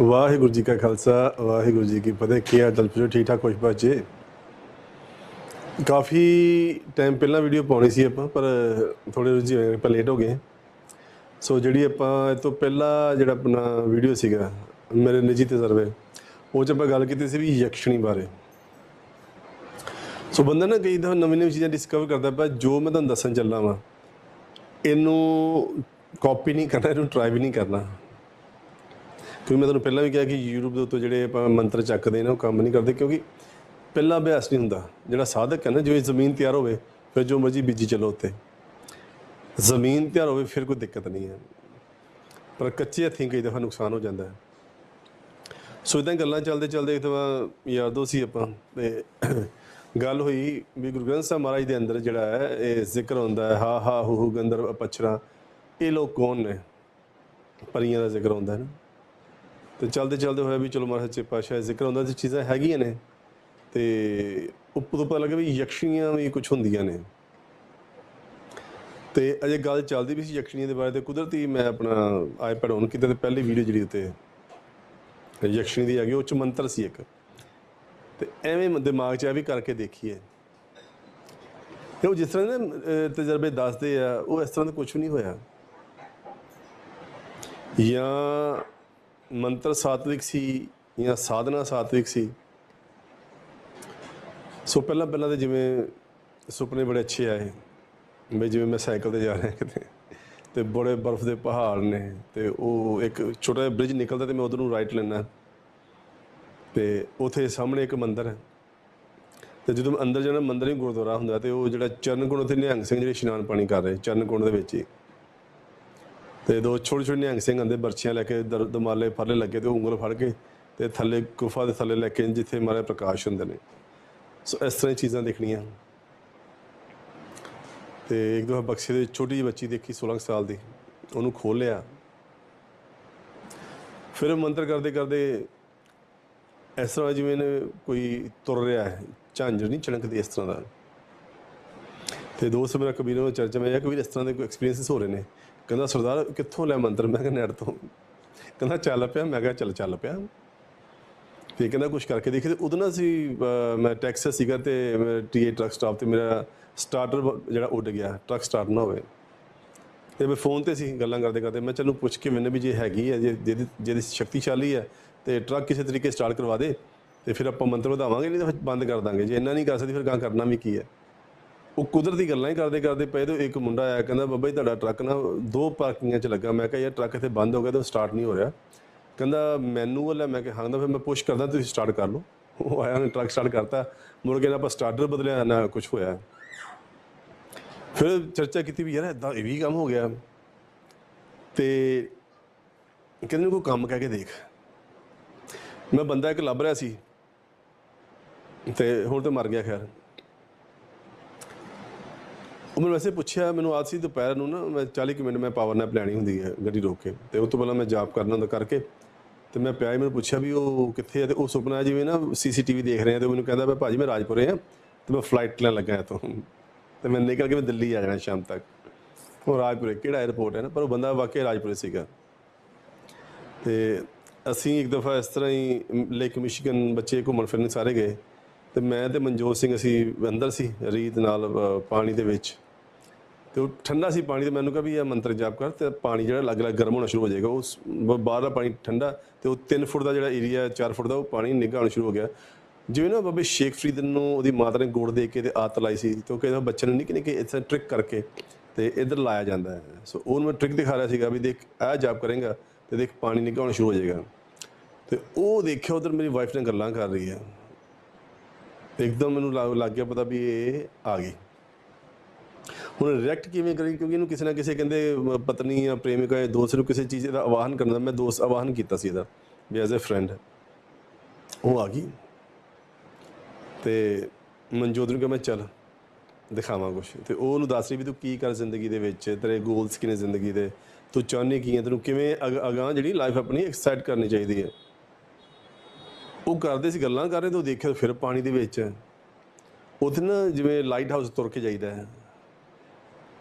ਵਾਹਿਗੁਰੂ ਜੀ ਕਾ ਖਾਲਸਾ, ਵਾਹਿਗੁਰੂ ਜੀ ਕੀ ਫਤਿਹ। ਕੀ ਹਾਲ ਚਾਲ ਪੁੱਛੋ ਠੀਕ ਠਾਕ ਕੁਝ ਬੱਚੇ ਕਾਫੀ ਟਾਈਮ ਪਹਿਲਾਂ ਵੀਡੀਓ ਪਾਉਣੀ ਸੀ ਆਪਾਂ, ਪਰ ਥੋੜੇ ਰੁਝੇ ਹੋਏ ਆਪਾਂ ਲੇਟ ਹੋ ਗਏ ਸੋ ਜਿਹੜੀ ਆਪਾਂ ਇਹ ਤੋਂ ਪਹਿਲਾਂ ਜਿਹੜਾ ਆਪਣਾ ਵੀਡੀਓ ਸੀਗਾ, ਮੇਰੇ ਨਿੱਜੀ ਤਜਰਬੇ, ਉਹ 'ਚ ਆਪਾਂ ਗੱਲ ਕੀਤੀ ਸੀ ਵੀ ਯਕਸ਼ਣੀ ਬਾਰੇ। ਸੋ ਬੰਦਾ ਨਾ ਕਈ ਦਫਾ ਨਵੀਂ ਨਵੀਂ ਚੀਜ਼ਾਂ ਡਿਸਕਵਰ ਕਰਦਾ ਪਿਆ, ਜੋ ਮੈਂ ਤੁਹਾਨੂੰ ਦੱਸਣ ਚੱਲਾ ਵਾਂ, ਇਹਨੂੰ ਕਾਪੀ ਨਹੀਂ ਕਰਨਾ, ਇਹਨੂੰ ਟਰਾਈ ਵੀ ਨਹੀਂ ਕਰਨਾ। ਕਿਉਂਕਿ ਮੈਂ ਤੁਹਾਨੂੰ ਪਹਿਲਾਂ ਵੀ ਕਿਹਾ ਕਿ YouTube ਦੇ ਉੱਤੇ ਜਿਹੜੇ ਆਪਾਂ ਮੰਤਰ ਚੱਕਦੇ ਨੇ, ਉਹ ਕੰਮ ਨਹੀਂ ਕਰਦੇ ਕਿਉਂਕਿ ਪਹਿਲਾ ਅਭਿਆਸ ਨਹੀਂ ਹੁੰਦਾ। ਜਿਹੜਾ ਸਾਧਕ ਹੈ ਨਾ ਜਿਵੇਂ ਜ਼ਮੀਨ ਤਿਆਰ ਹੋਵੇ, ਫਿਰ ਜੋ ਮਰਜ਼ੀ ਬੀਜੀ ਚੱਲੋ ਉੱਤੇ। ਜ਼ਮੀਨ ਤਿਆਰ ਹੋਵੇ, ਫਿਰ ਕੋਈ ਦਿੱਕਤ ਨਹੀਂ ਹੈ। ਪਰ ਕੱਚੇ ਹੱਥੀਂ ਕਈ ਦਫਾ ਨੁਕਸਾਨ ਹੋ ਜਾਂਦਾ ਹੈ। ਸੋ ਇਦਾਂ ਗੱਲਾਂ ਚੱਲਦੇ ਚੱਲਦੇ ਇੱਕ ਦਫਾ ਯਾਰ ਦੋ ਸੀ ਆਪਾਂ, ਤੇ ਗੱਲ ਹੋਈ ਵੀ ਗੁਰੂ ਗ੍ਰੰਥ ਸਾਹਿਬ ਮਹਾਰਾਜ ਦੇ ਅੰਦਰ ਜਿਹੜਾ ਹੈ, ਇਹ ਜ਼ਿਕਰ ਹੁੰਦਾ ਹੈ, ਹਾ ਹਾ ਹੂ ਹੂ ਗੰਦਰ ਪਛਰਾ ਇਹ ਲੋਕ ਕੌਣ ਨੇ? ਪਰੀਆਂ ਦਾ ਜ਼ਿਕਰ ਹੁੰਦਾ ਹੈ ਨਾ। ਤੇ ਚਲਦੇ ਚਲਦੇ ਹੋਇਆ ਵੀ ਚਲੋ ਮਹਾਰਾਜ ਸੱਚੇ ਪਾਤਸ਼ਾਹ ਜ਼ਿਕਰ ਹੁੰਦਾ ਤੇ ਚੀਜ਼ਾਂ ਹੈਗੀਆਂ ਨੇ ਤੇ ਉੱਪਰ ਪਤਾ ਲੱਗਾ ਵੀ ਯਕਸ਼ੀਆਂ ਵੀ ਕੁਝ ਹੁੰਦੀਆਂ ਨੇ। ਤੇ ਅਜੇ ਗੱਲ ਚੱਲਦੀ ਵੀ ਸੀ ਯਕਸ਼ੀਆਂ ਦੇ ਬਾਰੇ ਤੇ ਕੁਦਰਤੀ ਮੈਂ ਆਪਣਾ ਆਈਪੈਡ ਔਨ ਕੀਤਾ ਤੇ ਪਹਿਲੀ ਵੀਡੀਓ ਜਿਹੜੀ ਉੱਤੇ ਯਕਸ਼ਣੀ ਦੀ ਆ ਗਈ ਉਹ ਚ ਮੰਤਰ ਸੀ ਇੱਕ। ਤੇ ਐਵੇਂ ਦਿਮਾਗ 'ਚ ਆ ਵੀ ਕਰਕੇ ਦੇਖੀਏ। ਤੇ ਉਹ ਜਿਸ ਤਰ੍ਹਾਂ ਦੇ ਤਜਰਬੇ ਦੱਸਦੇ ਆ, ਉਹ ਇਸ ਤਰ੍ਹਾਂ ਦਾ ਕੁਝ ਨਹੀਂ ਹੋਇਆ। ਜਾਂ ਮੰਤਰ ਸਾਤਵਿਕ ਸੀ ਜਾਂ ਸਾਧਨਾ ਸਾਤਵਿਕ ਸੀ? ਸੋ ਪਹਿਲਾਂ ਪਹਿਲਾਂ ਤੇ ਜਿਵੇਂ ਸੁਪਨੇ ਬੜੇ ਅੱਛੇ ਆਏ ਵੀ ਜਿਵੇਂ ਮੈਂ ਸਾਈਕਲ ਤੇ ਜਾ ਰਿਹਾ ਕਿਤੇ ਤੇ ਬੜੇ ਬਰਫ਼ ਦੇ ਪਹਾੜ ਨੇ ਤੇ ਉਹ ਇੱਕ ਛੋਟਾ ਜਿਹਾ ਬ੍ਰਿਜ ਨਿਕਲਦਾ ਤੇ ਮੈਂ ਉਧਰ ਨੂੰ ਰਾਈਟ ਲੈਣਾ ਤੇ ਉਥੇ ਸਾਹਮਣੇ ਇੱਕ ਮੰਦਿਰ ਹੈ। ਤੇ ਜਦੋਂ ਮੈਂ ਅੰਦਰ ਜਾਣਾ, ਮੰਦਿਰ ਹੀ ਗੁਰਦੁਆਰਾ ਹੁੰਦਾ ਤੇ ਉਹ ਜਿਹੜਾ ਚਰਨ ਗੁਣ ਉਥੇ ਨਿਹੰਗ ਸਿੰਘ ਜਿਹੜੇ ਇਸ਼ਨਾਨ ਪਾਣੀ ਕਰ ਰਹੇ ਚਰਨ ਗੁਣ ਦੇ ਵਿੱਚ ਹੀ। ਤੇ ਦੋ ਛੋਟੇ ਛੋਟੇ ਨਿਹੰਗ ਸਿੰਘ ਆਂਦੇ ਬਰਛੀਆਂ ਲੈ ਕੇ ਦਰ- ਦਮਾਲੇ ਫਰਲੇ ਲੱਗੇ ਤੇ ਉਂਗਲ ਫੜ ਕੇ ਤੇ ਥੱਲੇ ਗੁਫਾ ਦੇ ਥੱਲੇ ਲੈ ਕੇ ਜਿੱਥੇ ਮਾਰੇ ਪ੍ਰਕਾਸ਼ ਹੁੰਦੇ ਨੇ। ਸੋ ਇਸ ਤਰ੍ਹਾਂ ਦੀ ਚੀਜ਼ਾਂ ਦੇਖਣੀਆਂ। ਤੇ ਇੱਕ ਦੋ ਬਕਸੇ ਦੇ ਛੋਟੀ ਜਿਹੀ ਬੱਚੀ ਦੇਖੀ 16 ਕੁ ਸਾਲ ਦੀ, ਉਹਨੂੰ ਖੋਲਿਆ ਫਿਰ ਮੰਤਰ ਕਰਦੇ ਕਰਦੇ ਇਸ ਤਰ੍ਹਾਂ ਜਿਵੇਂ ਨਾ ਕੋਈ ਤੁਰ ਰਿਹਾ ਹੈ, ਝਾਂਜਰ ਨਹੀਂ ਚਣਕਦੀ ਇਸ ਤਰ੍ਹਾਂ ਦਾ। ਤੇ ਦੋਸਤ ਮੇਰਾ ਕਬੀਰ ਨੂੰ ਚਰਚਾ ਮੈਂ ਕਬੀਰ ਇਸ ਤਰ੍ਹਾਂ ਦੇ ਕੋਈ ਐਕਸਪੀਰੀਐਂਸਸ ਹੋ ਰਹੇ ਨੇ। ਕਹਿੰਦਾ, ਸਰਦਾਰ, ਕਿੱਥੋਂ ਲੈ ਮੰਤਰ ਮੈਂ ਕਿਹਾ ਨੈਟ ਤੋਂ। ਕਹਿੰਦਾ, ਚੱਲ ਪਿਆ। ਮੈਂ ਕਿਹਾ, ਚੱਲ ਚੱਲ ਪਿਆ। ਤੇ ਕਹਿੰਦਾ ਕੁਝ ਕਰਕੇ ਦੇਖੀ। ਤੇ ਉਦੋਂ ਨਾ ਸੀ ਮੈਂ ਟੈਕਸਸ ਸੀਗਾ ਤੇ ਮੈਂ ਟੀਏ ਟਰੱਕ ਸਟਾਪ ਤੇ ਮੇਰਾ ਸਟਾਰਟਰ ਜਿਹੜਾ ਉੱਡ ਗਿਆ ਟਰੱਕ ਸਟਾਰਟ ਨਾ ਹੋਵੇ। ਤੇ ਮੈਂ ਫੋਨ ਤੇ ਸੀ, ਗੱਲਾਂ ਕਰਦੇ ਕਰਦੇ। ਮੈਂ ਚਲੋ ਪੁੱਛ ਕੇ ਮੈਨੂੰ ਵੀ ਜੇ ਹੈਗੀ ਹੈ ਜੇ, ਜਿਹਦੀ ਜਿਹਦੀ ਸ਼ਕਤੀਸ਼ਾਲੀ ਹੈ ਤੇ ਟਰੱਕ ਕਿਸੇ ਤਰੀਕੇ ਸਟਾਰਟ ਕਰਵਾ ਦੇ ਤੇ ਫਿਰ ਆਪਾਂ ਮੰਤਰ ਵਧਾਵਾਂਗੇ, ਨਹੀਂ ਤਾਂ ਫਿਰ ਬੰਦ ਕਰ ਦਾਂਗੇ। ਜੇ ਇੰਨਾ ਨਹੀਂ ਕਰ ਸਕਦੀ, ਫਿਰ ਗਾਂ ਕਰਨਾ ਵੀ ਕੀ ਹੈ ਉਹ ਕੁਦਰਤੀ ਗੱਲਾਂ ਹੀ ਕਰਦੇ ਕਰਦੇ ਪਏ ਤੇ ਇੱਕ ਮੁੰਡਾ ਆਇਆ, ਕਹਿੰਦਾ, ਬਾਬਾ ਜੀ, ਤੁਹਾਡਾ ਟਰੱਕ ਨਾ ਦੋ ਪਾਰਕਿੰਗਾਂ 'ਚ ਲੱਗਾ। ਮੈਂ ਕਿਹਾ, ਯਾਰ, ਟਰੱਕ ਇੱਥੇ ਬੰਦ ਹੋ ਗਿਆ ਤੇ ਸਟਾਰਟ ਨਹੀਂ ਹੋ ਰਿਹਾ। ਕਹਿੰਦਾ ਮੈਨੂਅਲ ਹੈ। ਮੈਂ ਕਿਹਾ, ਹਾਂ, ਤਾਂ ਫਿਰ ਮੈਂ ਪੁਸ਼ ਕਰਦਾ, ਤੁਸੀਂ ਸਟਾਰਟ ਕਰ ਲਓ। ਉਹ ਆਇਆ, ਉਹਨੇ ਟਰੱਕ ਸਟਾਰਟ ਕਰਤਾ। ਮੁੜ ਕੇ ਨਾ ਆਪਾਂ ਸਟਾਰਟਰ ਬਦਲਿਆ, ਨਾ ਕੁਝ ਹੋਇਆ। ਫਿਰ ਚਰਚਾ ਕੀਤੀ ਵੀ, ਯਾਰ ਇਦਾਂ ਇਹ ਵੀ ਕੰਮ ਹੋ ਗਿਆ। ਤੇ ਕਹਿੰਦੇ ਨੂੰ ਕੋਈ ਕੰਮ ਕਹਿ ਕੇ ਦੇਖ। ਮੈਂ ਬੰਦਾ ਇੱਕ ਲੱਭ ਰਿਹਾ ਸੀ ਤੇ ਹੁਣ ਤੇ ਮਰ ਗਿਆ, ਖੈਰ। ਉਹ ਮੈਨੂੰ ਵੈਸੇ ਪੁੱਛਿਆ, ਮੈਨੂੰ ਆਦ ਸੀ ਦੁਪਹਿਰ ਨੂੰ ਨਾ, ਮੈਂ 40 ਕੁ ਮਿੰਟ ਮੈਂ ਪਾਵਰ ਨੈਪ ਲੈਣੀ ਹੁੰਦੀ ਹੈ ਗੱਡੀ ਰੋਕ ਕੇ। ਤੇ ਉਸ ਤੋਂ ਪਹਿਲਾਂ ਮੈਂ ਜਾਪ ਕਰਨਾ ਹੁੰਦਾ ਕਰਕੇ, ਤੇ ਮੈਂ ਪਿਆ ਹੀ ਮੈਨੂੰ ਪੁੱਛਿਆ ਵੀ ਉਹ ਕਿੱਥੇ ਹੈ ਤੇ ਉਹ ਸੁਪਨਾ ਜਿਵੇਂ ਨਾ ਸੀਸੀਟੀਵੀ ਦੇਖ ਰਹੇ ਆ ਤੇ ਉਹ ਮੈਨੂੰ ਕਹਿੰਦਾ ਵੀ ਭਾਜੀ ਮੈਂ ਰਾਜਪੁਰੇ ਆ ਤੇ ਮੈਂ ਫਲਾਈਟ ਲੈਣ ਲੱਗਾ ਇੱਥੋਂ। ਤੇ ਮੈਂ ਨਿਕਲ ਕੇ ਮੈਂ ਦਿੱਲੀ ਆ ਜਾਣਾ ਸ਼ਾਮ ਤੱਕ। ਉਹ ਰਾਜਪੁਰੇ ਕਿਹੜਾ 에ਅਰਪੋਰਟ ਹੈ ਨਾ, ਪਰ ਉਹ ਬੰਦਾ ਵਾਕਿਆ ਰਾਜਪੁਰੇ ਸੀਗਾ। ਤੇ ਅਸੀਂ ਇੱਕ ਦਫਾ ਇਸ ਤਰ੍ਹਾਂ ਹੀ ਲੇਕ ਮਿਸ਼ੀਗਨ ਬੱਚੇ ਘੁੰਮਣ ਫਿਰਨ ਸਾਰੇ ਗਏ। ਤੇ ਮੈਂ ਤੇ ਮਨਜੋਤ ਸਿੰਘ ਅਸੀਂ ਅੰਦਰ ਸੀ ਰੀਤ ਨਾਲ ਪਾਣੀ ਦੇ ਵਿੱਚ। ਤੇ ਉਹ ਠੰਡਾ ਸੀ ਪਾਣੀ ਤੇ ਮੈਨੂੰ ਕਿਹਾ ਵੀ ਇਹ ਮੰਤਰ ਜਾਪ ਕਰ ਤੇ ਪਾਣੀ ਜਿਹੜਾ ਲੱਗ ਲੱਗ ਗਰਮ ਹੋਣਾ ਸ਼ੁਰੂ ਹੋ ਜਾਏਗਾ। ਉਸ ਬ- ਬਾਹਰ ਦਾ ਪਾਣੀ ਠੰਡਾ ਤੇ ਉਹ 3 ਫੁੱਟ ਦਾ ਜਿਹੜਾ ਏਰੀਆ 4 ਫੁੱਟ ਦਾ ਉਹ ਪਾਣੀ ਨਿੱਘਾ ਹੋਣਾ ਸ਼ੁਰੂ ਹੋ ਗਿਆ। ਜਿਵੇਂ ਨਾ ਬਾਬੇ ਸ਼ੇਖ ਫਰੀਦ ਨੂੰ ਉਹਦੀ ਮਾਤਾ ਨੇ ਗੋੜ ਦੇ ਕੇ ਤੇ ਆਤ ਲਾਈ ਸੀ ਤੇ ਉਹ ਕਹਿੰਦਾ ਬੱਚੇ ਨੂੰ ਨਿੱਕੇ ਨਿੱਕੇ ਇੱਥੇ ਟ੍ਰਿਕ ਕਰਕੇ ਤੇ ਇਧਰ ਲਾਇਆ ਜਾਂਦਾ ਹੈ। ਸੋ ਉਹਨੂੰ ਮੈਂ ਟ੍ਰਿਕ ਦਿਖਾ ਰਿਹਾ ਸੀਗਾ ਵੀ ਦੇਖ, ਇਹ ਜਾਪ ਕਰੇਗਾ ਤੇ ਦੇਖ ਪਾਣੀ ਨਿੱਘਾ ਹੋਣਾ ਸ਼ੁਰੂ ਹੋ ਜਾਏਗਾ। ਤੇ ਉਹ ਦੇਖਿਆ ਉਧਰ ਮੇਰੀ ਵਾਈਫ ਨਾਲ ਗੱਲਾਂ ਕਰ ਰਹੀ ਹੈ। ਇੱਕਦਮ ਮੈਨੂੰ ਲੱਗ ਲੱਗ ਗਿਆ ਪਤਾ ਵੀ ਇਹ ਆ ਗਈ। ਹੁਣ ਰਿਐਕਟ ਕਿਵੇਂ ਕਰੀ ਕਿਉਂਕਿ ਇਹਨੂੰ ਕਿਸੇ ਨਾ ਕਿਸੇ ਕਹਿੰਦੇ ਪਤਨੀ ਜਾਂ ਪ੍ਰੇਮਿਕਾ ਜਾਂ ਦੋਸਤ ਨੂੰ ਕਿਸੇ ਚੀਜ਼ ਦਾ ਆਵਾਹਨ ਕਰਨਾ ਮੈਂ ਦੋਸਤ ਆਵਾਹਨ ਕੀਤਾ ਸੀ ਇਹਦਾ, ਵੀ ਐਜ਼ ਅ ਫਰੈਂਡ ਉਹ ਆ ਗਈ। ਤੇ ਮਨਜੋਤ ਨੂੰ ਕਿਹਾ ਮੈਂ, ਚੱਲ, ਦਿਖਾਵਾਂ ਕੁਛ। ਤੇ ਉਹ ਉਹਨੂੰ ਦੱਸ ਰਹੀ ਵੀ ਤੂੰ ਕੀ ਕਰ ਜ਼ਿੰਦਗੀ ਦੇ ਵਿੱਚ? ਤੇਰੇ ਗੋਲਸ ਕੀ ਨੇ ਜ਼ਿੰਦਗੀ ਦੇ? ਤੂੰ ਚਾਹੁੰਦੀ ਕੀ ਹੈ ਤੈਨੂੰ ਕਿਵੇਂ ਅਗ- ਅਗਾਂਹ ਜਿਹੜੀ ਲਾਈਫ ਆਪਣੀ ਐਕਸਾਈਟ ਕਰਨੀ ਚਾਹੀਦੀ ਹੈ? ਉਹ ਕਰਦੇ ਸੀ ਗੱਲਾਂ ਕਰ ਰਹੇ ਤੇ ਉਹ ਦੇਖਿਆ ਫਿਰ ਪਾਣੀ ਦੇ ਵਿੱਚ। ਉੱਥੇ ਨਾ ਜਿਵੇਂ ਲਾਈਟ ਹਾਊਸ ਤੁਰ ਕੇ ਜਾਈਦਾ ਹੈ।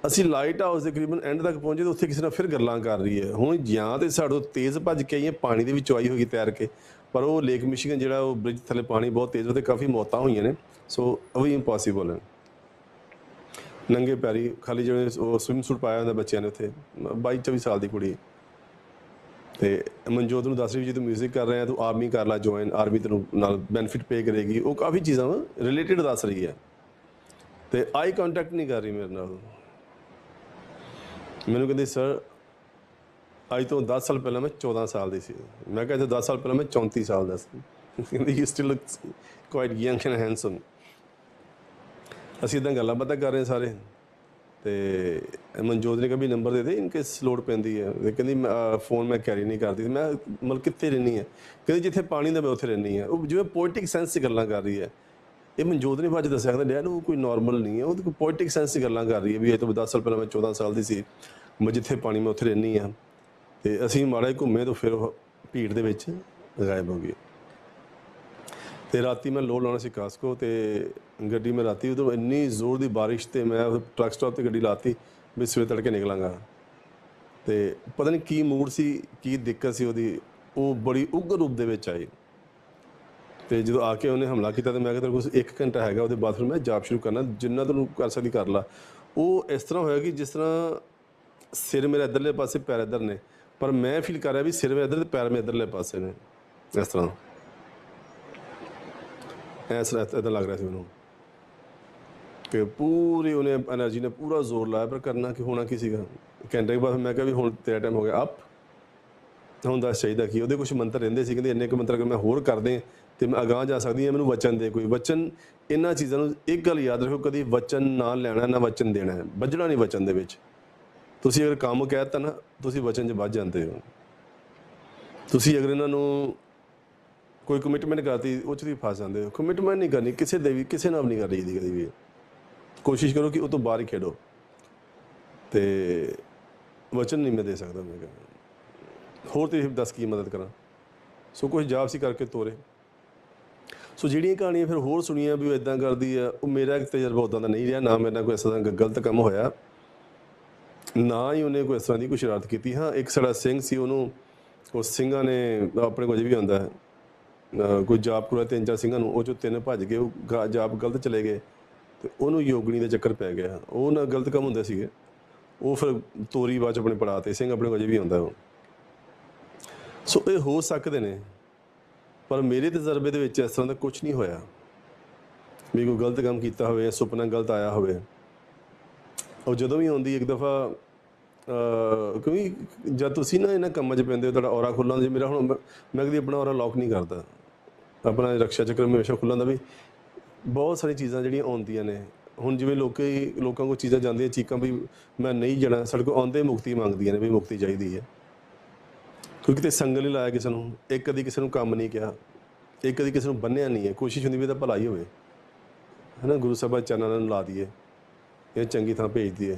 ਅਸੀਂ ਲਾਈਟ ਹਾਊਸ ਦੇ ਕਰੀਬਨ ਐਂਡ ਤੱਕ ਪਹੁੰਚੇ ਤਾਂ ਉੱਥੇ ਕਿਸੇ ਨਾਲ ਫਿਰ ਗੱਲਾਂ ਕਰ ਰਹੀ ਹੈ। ਹੁਣ ਜਾਂ ਤੇ ਸਾਡੋ ਤੇਜ਼ ਭੱਜ ਕੇ ਆਈਆਂ ਪਾਣੀ ਦੇ ਵਿੱਚੋਂ ਆਈ ਹੋਈ ਤੈਰ ਕੇ। ਪਰ ਉਹ ਲੇਕ ਮਿਸ਼ੀਗਨ ਜਿਹੜਾ ਉਹ ਬ੍ਰਿਜ ਥੱਲੇ ਪਾਣੀ ਬਹੁਤ ਤੇਜ਼ ਉਹਦੇ ਕਾਫੀ ਮੌਤਾਂ ਹੋਈਆਂ ਨੇ। ਸੋ ਉਹ ਵੀ ਇੰਪੋਸੀਬਲ ਹੈ। ਨੰਗੇ ਪੈਰੀ, ਖਾਲੀ ਜਿਹੜੇ ਉਹ ਸਵਿਮ ਸੂਟ ਪਾਇਆ ਹੁੰਦਾ ਬੱਚਿਆਂ ਨੇ ਉੱਥੇ 22 24 ਸਾਲ ਦੀ ਕੁੜੀ। ਤੇ ਮਨਜੋਤ ਨੂੰ ਦੱਸ ਰਹੀ ਵੀ ਜੇ ਤੂੰ 뮤직 ਕਰ ਰਿਹਾ, ਤੂੰ ਆਰਮੀ ਕਰ ਲੈ ਜੁਆਇਨ ਆਰਮੀ ਤੈਨੂੰ ਨਾਲ ਬੈਨੀਫਿਟ ਪੇ ਕਰੇਗੀ। ਉਹ ਕਾਫੀ ਚੀਜ਼ਾਂ ਰਿਲੇਟਡ ਦੱਸ ਰਹੀ ਹੈ। ਤੇ ਆਈ ਕੰਟੈਕਟ ਨਹੀਂ ਕਰ ਰਹੀ ਮੇਰੇ ਨਾਲ। ਮੈਨੂੰ ਕਹਿੰਦੀ ਸਰ ਅੱਜ ਤੋਂ 10 ਸਾਲ ਪਹਿਲਾਂ ਮੈਂ 14 ਸਾਲ ਦੀ ਸੀ। ਮੈਂ ਕਿਹਾ ਜੇ 10 ਸਾਲ ਪਹਿਲਾਂ ਮੈਂ 34 ਸਾਲ ਦਾ ਸੀ। ਕਹਿੰਦੀ you still look quite young and handsome ਅਸੀਂ ਇਦਾਂ ਗੱਲਾਂ ਬਾਤਾਂ ਕਰ ਰਹੇ ਸਾਰੇ। ਤੇ ਮਨਜੋਤ ਨੇ ਕभी ਨੰਬਰ ਦੇ ਦੇ, ਇਨ ਕੇਸ ਲੋਡ ਪੈਂਦੀ ਹੈ। ਤੇ ਕਹਿੰਦੀ ਫੋਨ ਮੈਂ ਕੈਰੀ ਨਹੀਂ ਕਰਦੀ। ਮੈਂ ਮਤਲਬ ਕਿੱਥੇ ਰਹਿਣੀ ਹੈ? ਕਹਿੰਦੀ, ਜਿੱਥੇ ਪਾਣੀ ਦਾ ਮੈਂ ਉੱਥੇ ਰਹਿਣੀ ਹੈ। ਉਹ ਜਿਵੇਂ ਪੋਇਟਿਕ ਸੈਂਸ 'ਚ ਗੱਲਾਂ ਕਰ ਰਹੀ ਹੈ। ਇਹ ਮਨਜੋਤ ਨੇ ਬਾਅਦ 'ਚ ਦੱਸਿਆ, ਕਹਿੰਦਾ, ਡੈਡ, ਉਹ ਕੋਈ ਨਾਰਮਲ ਨਹੀਂ ਹੈ। ਉਹ ਕੋਈ ਪੋਇਟਿਕ ਸੈਂਸ 'ਚ ਗੱਲਾਂ ਕਰ ਰਹੀ ਹੈ ਵੀ ਇਹ ਤੋਂ 10 ਸਾਲ ਪਹਿਲਾਂ ਮੈਂ 14 ਸਾਲ ਦੀ ਸੀ। ਮੈਂ ਜਿੱਥੇ ਪਾਣੀ ਮੈਂ ਉੱਥੇ ਰਹਿਣੀ ਆ ਤੇ ਅਸੀਂ ਮਾੜਾ ਹੀ ਘੁੰਮੇ ਤਾਂ ਫਿਰ ਉਹ ਭੀੜ ਦੇ ਵਿੱਚ ਗਾਇਬ ਹੋ ਗਈ ਤੇ ਰਾਤੀ ਮੈਂ ਲੋਡ ਲਾਉਣਾ ਸੀ ਕਾਸਕੋ ਤੇ ਗੱਡੀ ਮੈਂ ਲਾਤੀ, ਉਦੋਂ ਇੰਨੀ ਜ਼ੋਰ ਦੀ ਬਾਰਿਸ਼ ਤੇ ਮੈਂ ਉਹ ਟਰੱਕ ਸਟਾਪ ਤੇ ਗੱਡੀ ਲਾਤੀ ਵੀ ਸਵੇਰ ਤੜਕੇ ਨਿਕਲਾਂਗਾ। ਤੇ ਪਤਾ ਨਹੀਂ ਕੀ ਮੂਡ ਸੀ, ਕੀ ਦਿੱਕਤ ਸੀ ਉਹਦੀ, ਉਹ ਬੜੀ ਉਗਰ ਰੂਪ ਦੇ ਵਿੱਚ ਆਈ। ਤੇ ਜਦੋਂ ਆ ਕੇ ਉਹਨੇ ਹਮਲਾ ਕੀਤਾ ਤੇ ਮੈਂ ਕਿਹਾ ਤੇਰੇ ਕੋਲ 1 ਘੰਟਾ ਹੈਗਾ, ਉਹਦੇ ਬਾਅਦ ਫਿਰ ਮੈਂ ਜਾਪ ਸ਼ੁਰੂ ਕਰਨਾ, ਜਿੰਨਾ ਤੈਨੂੰ ਕਰ ਸਕਦੀ ਕਰ ਲਾ। ਉਹ ਇਸ ਤਰ੍ਹਾਂ ਹੋਇਆ ਕਿ ਜਿਸ ਤਰ੍ਹਾਂ ਸਿਰ ਮੇਰਾ ਇਧਰਲੇ ਪਾਸੇ, ਪੈਰ ਇਧਰ ਨੇ, ਪਰ ਮੈਂ ਫੀਲ ਕਰ ਰਿਹਾ ਵੀ ਸਿਰ ਮੇਰੇ ਇਧਰ ਤੇ ਪੈਰ ਮੇਰੇ ਇਧਰਲੇ ਪਾਸੇ ਨੇ, ਇਸ ਤਰ੍ਹਾਂ। ਐਸ ਇਦਾਂ ਲੱਗ ਰਿਹਾ ਸੀ ਮੈਨੂੰ। ਤੇ ਪੂਰੀ ਉਹਨੇ એનર્ਜੀ ਨੇ ਪੂਰਾ ਜ਼ੋਰ ਲਾਇਆ, ਪਰ ਕਰਨਾ ਕੀ, ਹੋਣਾ ਕੀ ਸੀਗਾ? ਘੰਟੇ ਬਾਅਦ ਮੈਂ ਕਿਹਾ ਵੀ ਹੁਣ ਤੇਰਾ ਟਾਈਮ ਹੋ ਗਿਆ ਆਪ ਅਪ ਦੱਸ ਚਾਹੀਦਾ ਕੀ, ਉਹਦੇ ਕੁਝ ਮੰਤਰ ਰਹਿੰਦੇ ਸੀ, ਕਹਿੰਦੇ ਇੰਨੇ ਕੁ ਮੰਤਰ ਅਗਰ ਮੈਂ ਹੋਰ ਕਰਦੇ ਤੇ ਮੈਂ ਅਗਾਹ ਜਾ ਸਕਦੀ ਹਾਂ, ਮੈਨੂੰ ਵਚਨ ਦੇ ਕੋਈ। ਵਚਨ, ਇਹਨਾਂ ਚੀਜ਼ਾਂ ਨੂੰ ਇੱਕ ਗੱਲ ਯਾਦ ਰੱਖੋ, ਕਦੀ ਵਚਨ ਨਾ ਲੈਣਾ, ਨਾ ਵਚਨ ਦੇਣਾ ਹੈ। ਵੱਜਣਾ ਨਹੀਂ ਵਚਨ ਦੇ ਵਿੱਚ। ਤੁਸੀਂ ਅਗਰ ਕੰਮ ਕਹਿਤਾ ਨਾ, ਤੁਸੀਂ ਵਚਨ 'ਚ ਵੱਜ ਜਾਂਦੇ ਹੋ। ਤੁਸੀਂ ਅਗਰ ਇਹਨਾਂ ਨੂੰ ਕੋਈ ਕਮਿਟਮੈਂਟ ਕਰਤੀ, ਉਹ 'ਚ ਵੀ ਫਸ ਜਾਂਦੇ ਹੋ। ਕਮਿਟਮੈਂਟ ਨਹੀਂ ਕਰਨੀ, ਕਿਸੇ ਦੇ ਵੀ, ਕਿਸੇ ਨਾਲ ਨਹੀਂ ਕਰਨੀ ਦੀ ਕਦੀ ਵੀ। ਕੋਸ਼ਿਸ਼ ਕਰੋ ਕਿ ਉਹ ਤੋਂ ਬਾਹਰ ਹੀ ਖੇਡੋ। ਤੇ ਵਚਨ ਨਹੀਂ ਮੈਂ ਦੇ ਸਕਦਾ ਮੈਂ ਕਿਹਾ। ਹੋਰ ਤੇ ਦੱਸ ਕੀ ਮਦਦ ਕਰਾਂ। ਸੋ ਕੁਝ ਜਾਬ ਸੀ ਕਰਕੇ ਤੋਰੇ। ਸੋ ਜਿਹੜੀਆਂ ਕਹਾਣੀਆਂ ਫਿਰ ਹੋਰ ਸੁਣੀਆਂ ਵੀ ਉਹ ਇਦਾਂ ਕਰਦੀ ਆ, ਉਹ ਮੇਰਾ ਇੱਕ ਤਜਰਬਾ ਉਦਾਂ ਦਾ ਨਹੀਂ ਰਿਹਾ, ਨਾ ਮੇਰੇ ਨਾਲ ਕੋਈ ਇਸ ਤਰ੍ਹਾਂ ਦਾ ਗਲਤ ਕੰਮ ਹੋਇਆ। ਨਾ ਹੀ ਉਹਨੇ ਕੋਈ ਇਸ ਤਰ੍ਹਾਂ ਦੀ ਕੋਈ ਸ਼ਰਾਰਤ ਕੀਤੀ। ਹਾਂ, ਇੱਕ ਸਾਡਾ ਸਿੰਘ ਸੀ, ਉਹਨੂੰ ਉਹ ਸਿੰਘਾਂ ਨੇ ਆਪਣੇ ਕੋਲ ਵੀ ਆਉਂਦਾ ਹੈ। ਕੋਈ ਜਾਪ ਕਰਾ ਤਿੰਨ ਚਾਰ ਸਿੰਘਾਂ ਨੂੰ, ਉਹ ਚੋਂ ਤਿੰਨ ਭੱਜ ਗਏ ਉਹ ਗਾ- ਜਾਪ ਗਲਤ ਚਲੇ ਗਏ। ਤੇ ਉਹਨੂੰ ਯੋਗਣੀ ਦਾ ਚੱਕਰ ਪੈ ਗਿਆ। ਉਹ ਨਾ ਗਲਤ ਕੰਮ ਹੁੰਦੇ ਸੀਗੇ। ਉਹ ਫਿਰ ਤੋਰੀ ਬਾਅਦ 'ਚ ਆਪਣੇ ਪੜਾਤੇ ਸਿੰਘ ਆਪਣੇ ਕੋਲ ਅਜੇ ਵੀ ਆਉਂਦਾ ਉਹ। ਸੋ ਇਹ ਹੋ ਸਕਦੇ ਨੇ, ਪਰ ਮੇਰੇ ਤਜਰਬੇ ਦੇ ਵਿੱਚ ਇਸ ਤਰ੍ਹਾਂ ਦਾ ਕੁਝ ਨਹੀਂ ਹੋਇਆ। ਵੀ ਕੋਈ ਗਲਤ ਕੰਮ ਕੀਤਾ ਹੋਵੇ ਜਾਂ ਸੁਪਨਾ ਗਲਤ ਆਇਆ ਹੋਵੇ। ਉਹ ਜਦੋਂ ਵੀ ਆਉਂਦੀ ਇੱਕ ਦਫਾ ਕਿਉਂਕਿ ਜਦ ਤੁਸੀਂ ਨਾ ਇਹਨਾਂ ਕੰਮਾਂ 'ਚ ਪੈਂਦੇ ਹੋ, ਤੁਹਾਡਾ ਔਰਾ ਖੁੱਲ੍ਹਾ ਹੁੰਦਾ। ਜੇ ਮੇਰਾ ਹੁਣ ਮੈਂ ਮੈਂ ਕਦੀ ਆਪਣਾ ਔਰਾ ਲੌਕ ਨਹੀਂ ਕਰਦਾ। ਆਪਣਾ ਰਕਸ਼ਾ ਚੱਕਰ ਹਮੇਸ਼ਾ ਖੁੱਲ੍ਹਾ ਹੁੰਦਾ ਵੀ ਬਹੁਤ ਸਾਰੀਆਂ ਚੀਜ਼ਾਂ ਜਿਹੜੀਆਂ ਆਉਂਦੀਆਂ ਨੇ। ਹੁਣ ਜਿਵੇਂ ਲੋਕੀ, ਲੋਕਾਂ ਕੋਲ ਚੀਜ਼ਾਂ ਜਾਂਦੀਆਂ, ਚੀਕਾਂ ਵੀ ਮੈਂ ਨਹੀਂ ਜਾਣਾ, ਸਾਡੇ ਕੋਲ ਆਉਂਦੇ ਮੁਕਤੀ ਮੰਗਦੀਆਂ ਨੇ ਵੀ ਮੁਕਤੀ ਚਾਹੀਦੀ ਹੈ। ਕਿਉਂਕਿ ਕਿਤੇ ਸੰਗਲ ਨਹੀਂ ਲਾਇਆ ਕਿਸੇ ਨੂੰ, ਇੱਕ ਕਦੀ ਕਿਸੇ ਨੂੰ ਕੰਮ ਨਹੀਂ ਕਿਹਾ, ਇੱਕ ਕਦੀ ਕਿਸੇ ਨੂੰ ਬੰਨਿਆ ਨਹੀਂ ਹੈ, ਕੋਸ਼ਿਸ਼ ਹੁੰਦੀ ਵੀ ਤਾਂ ਭਲਾ ਹੀ ਹੋਵੇ। ਹਨਾ, ਗੁਰੂ ਸਾਹਿਬਾਂ ਚਰਨਾਂ ਨੂੰ ਲਾ ਦਈਏ, ਇਹ ਚੰਗੀ ਥਾਂ ਭੇਜ ਦਈਏ।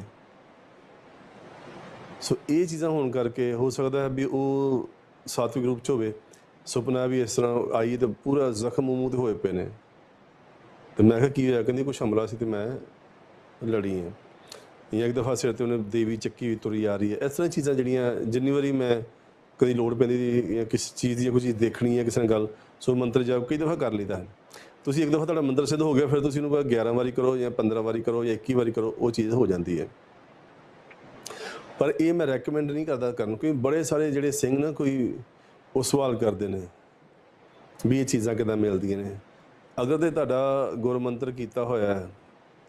ਸੋ ਇਹ ਚੀਜ਼ਾਂ ਹੋਣ ਕਰਕੇ ਹੋ ਸਕਦਾ ਹੈ ਵੀ ਉਹ ਸਾਤਵਿਕ ਰੂਪ ਚ ਹੋਵੇ। ਸੁਪਨਾ ਵੀ ਇਸ ਤਰ੍ਹਾਂ ਆਈ ਤੇ ਪੂਰਾ ਜ਼ਖਮ ਮੂੰਹ ਤੇ ਹੋਏ ਪਏ ਨੇ। ਤੇ ਮੈਂ ਕਿਹਾ ਕੀ ਹੋਇਆ? ਕਹਿੰਦੀ ਕੁਛ ਹਮਲਾ ਸੀ ਤੇ ਮੈਂ ਲੜੀ ਹਾਂ ਜਾਂ ਇੱਕ ਦਫਾ ਸਿਰ ਤੇ ਉਹਨੇ ਦੇਵੀ ਚੱਕੀ ਹੋਈ ਤੁਰੀ ਆ ਰਹੀ ਹੈ। ਇਸ ਤਰ੍ਹਾਂ ਚੀਜ਼ਾਂ ਜਿਹੜੀਆਂ, ਜਿੰਨੀ ਵਾਰੀ ਮੈਂ ਕਦੀ ਲੋੜ ਪੈਂਦੀ ਜਾਂ ਕਿਸੇ ਚੀਜ਼ ਦੀ ਜਾਂ ਕੋਈ ਚੀਜ਼ ਦੇਖਣੀ ਹੈ, ਕਿਸੇ ਨਾਲ ਗੱਲ, ਸੋ ਮੰਤਰ ਜਾਪ ਕਈ ਦਫਾ ਕਰ ਲਈਦਾ ਹੈ। ਤੁਸੀਂ ਇੱਕ ਦਫਾ ਤੁਹਾਡਾ ਮੰਤਰ ਸਿੱਧ ਹੋ ਗਿਆ, ਫਿਰ ਤੁਸੀਂ ਉਹਨੂੰ 11 ਵਾਰੀ ਕਰੋ ਜਾਂ 15 ਵਾਰੀ ਕਰੋ ਜਾਂ 21 ਵਾਰੀ ਕਰੋ, ਉਹ ਚੀਜ਼ ਹੋ ਜਾਂਦੀ ਹੈ। ਪਰ ਇਹ ਮੈਂ ਰეკਮੈਂਡ ਨਹੀਂ ਕਰਦਾ ਕਰਨ ਕਿਉਂਕਿ ਬੜੇ ਸਾਰੇ ਜਿਹੜੇ ਸਿੰਘ ਨਾ ਕੋਈ ਉਹ ਸਵਾਲ ਕਰਦੇ ਨੇ ਵੀ ਇਹ ਚੀਜ਼ਾਂ ਕਿਦਾਂ ਮਿਲਦੀਆਂ ਨੇ। ਅਗਰ ਤੇ ਤੁਹਾਡਾ ਗੁਰ ਮੰਤਰ ਕੀਤਾ ਹੋਇਆ ਹੈ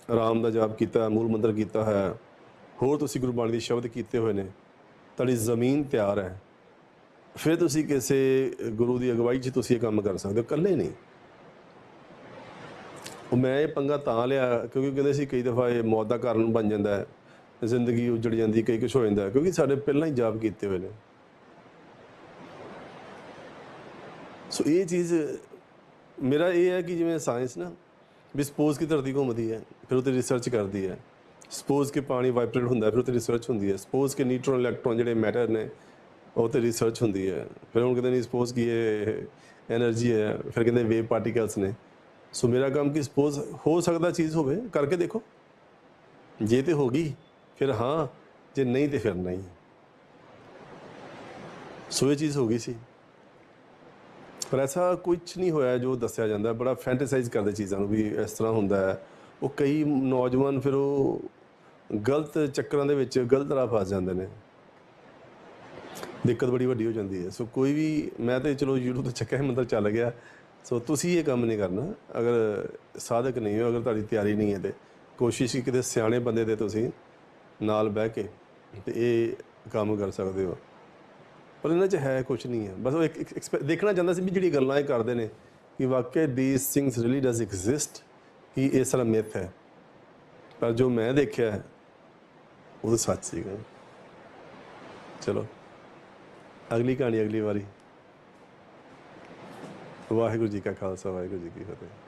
ਆਰਾਮ ਦਾ ਜਾਪ ਕੀਤਾ ਮੂਲ ਮੰਤਰ ਕੀਤਾ ਹੋਇਆ ਹੈ, ਹੋਰ ਤੁਸੀਂ ਗੁਰਬਾਣੀ ਦੇ ਸ਼ਬਦ ਕੀਤੇ ਹੋਏ ਨੇ, ਤੁਹਾਡੀ ਜ਼ਮੀਨ ਤਿਆਰ ਹੈ। ਫਿਰ ਤੁਸੀਂ ਕਿਸੇ ਗੁਰੂ ਦੀ ਅਗਵਾਈ 'ਚ ਤੁਸੀਂ ਇਹ ਕੰਮ ਕਰ ਸਕਦੇ ਹੋ, ਇਕੱਲੇ ਨਹੀਂ। ਉਹ ਮੈਂ ਇਹ ਪੰਗਾ ਤਾਂ ਲਿਆ ਕਿਉਂਕਿ ਕਹਿੰਦੇ ਸੀ ਕਈ ਦਫਾ ਇਹ ਮੌਤ ਦਾ ਕਾਰਨ ਬਣ ਜਾਂਦਾ ਹੈ, ਜ਼ਿੰਦਗੀ ਉਜੜ ਜਾਂਦੀ, ਕਈ ਕੁਝ ਹੋ ਜਾਂਦਾ ਕਿਉਂਕਿ ਸਾਡੇ ਪਹਿਲਾਂ ਹੀ ਜਾਪ ਕੀਤੇ ਹੋਏ ਨੇ। ਸੋ ਇਹ ਚੀਜ਼ ਮੇਰਾ ਇਹ ਹੈ ਕਿ ਜਿਵੇਂ ਸਾਇੰਸ ਨਾ ਵੀ ਸਪੋਜ਼ ਕਿ ਧਰਤੀ ਘੁੰਮਦੀ ਹੈ, ਫਿਰ ਉਹ 'ਤੇ ਰਿਸਰਚ ਕਰਦੀ ਹੈ। ਸਪੋਜ਼ ਕਿ ਪਾਣੀ ਵਾਈਬ੍ਰੇਟ ਹੁੰਦਾ, ਫਿਰ ਉਹ 'ਤੇ ਰਿਸਰਚ ਹੁੰਦੀ ਹੈ। ਸਪੋਜ਼ ਕਿ ਨਿਊਟ੍ਰੋਨ ਇਲੈਕਟ੍ਰੋਨ ਜਿਹੜੇ ਮੈਟਰ ਨੇ, ਉਹ ਤੇ ਰਿਸਰਚ ਹੁੰਦੀ ਹੈ। ਫਿਰ ਹੁਣ ਕਹਿੰਦੇ ਨਹੀਂ ਸਪੋਜ਼ ਕਿ ਇਹ એનર્ਜੀ ਹੈ, ਫਿਰ ਕਹਿੰਦੇ ਵੇਵ ਪਾਰਟੀਕਲਸ ਨੇ। ਸੋ ਮੇਰਾ ਕੰਮ ਕਿ ਸਪੋਜ਼ ਹੋ ਸਕਦਾ ਚੀਜ਼ ਹੋਵੇ, ਕਰਕੇ ਦੇਖੋ। ਜੇ ਤੇ ਹੋ ਗਈ, ਫਿਰ ਹਾਂ, ਜੇ ਨਹੀਂ ਤੇ ਫਿਰ ਨਹੀਂ। ਸੋ ਇਹ ਚੀਜ਼ ਹੋ ਗਈ ਸੀ। ਪਰ ਐਸਾ ਕੁਝ ਨਹੀਂ ਹੋਇਆ ਜੋ ਦੱਸਿਆ ਜਾਂਦਾ। ਬੜਾ ਫੈਂਟਸਾਈਜ਼ ਕਰਦੇ ਚੀਜ਼ਾਂ ਨੂੰ ਵੀ ਇਸ ਤਰ੍ਹਾਂ ਹੁੰਦਾ ਹੈ। ਉਹ ਕਈ ਨੌਜਵਾਨ ਫਿਰ ਉਹ ਗਲਤ ਚੱਕਰਾਂ ਦੇ ਵਿੱਚ ਗਲਤ ਰਾਹ ਫਸ ਜਾਂਦੇ ਨੇ। ਦਿੱਕਤ ਬੜੀ ਵੱਡੀ ਹੋ ਜਾਂਦੀ ਹੈ। ਸੋ ਕੋਈ ਵੀ ਮੈਂ ਤੇ ਚਲੋ ਯੂਟਿਊਬ ਤੇ ਚੱਕਿਆ ਸੀ, ਮੰਦਰ ਚੱਲ ਗਿਆ। ਸੋ ਤੁਸੀਂ ਇਹ ਕੰਮ ਨਹੀਂ ਕਰਨਾ। ਅਗਰ ਸਾਧਕ ਨਹੀਂ ਹੋ ਅਗਰ ਤੁਹਾਡੀ ਤਿਆਰੀ ਨਹੀਂ ਹੈ ਤੇ ਕੋਸ਼ਿਸ਼ ਕਿਤੇ ਸਿਆਣੇ ਬੰਦੇ ਦੇ ਤੁਸੀਂ ਨਾਲ ਬਹਿ ਕੇ ਤੇ ਇਹ ਕੰਮ ਕਰ ਸਕਦੇ ਹੋ। ਪਰ ਇਹਨਾਂ 'ਚ ਹੈ ਕੁਝ ਨਹੀਂ ਹੈ। ਬਸ ਉਹ ਇੱਕ ਇੱਕ ਦੇਖਣਾ ਚਾਹੁੰਦਾ ਸੀ ਵੀ ਜਿਹੜੀ ਗੱਲਾਂ ਇਹ ਕਰਦੇ ਨੇ ਕਿ ਵਾਕਈ these things really does exist, ਕਿ ਇਹ ਸਾਰਾ ਮਿਥ ਹੈ। ਪਰ ਜੋ ਮੈਂ ਦੇਖਿਆ ਹੈ, ਉਹ ਤਾਂ ਸੱਚ ਸੀਗਾ। ਚਲੋ, ਅਗਲੀ ਕਹਾਣੀ ਅਗਲੀ ਵਾਰੀ। ਵਾਹਿਗੁਰੂ ਜੀ ਕਾ ਖਾਲਸਾ, ਵਾਹਿਗੁਰੂ ਜੀ ਕੀ ਫਤਿਹ।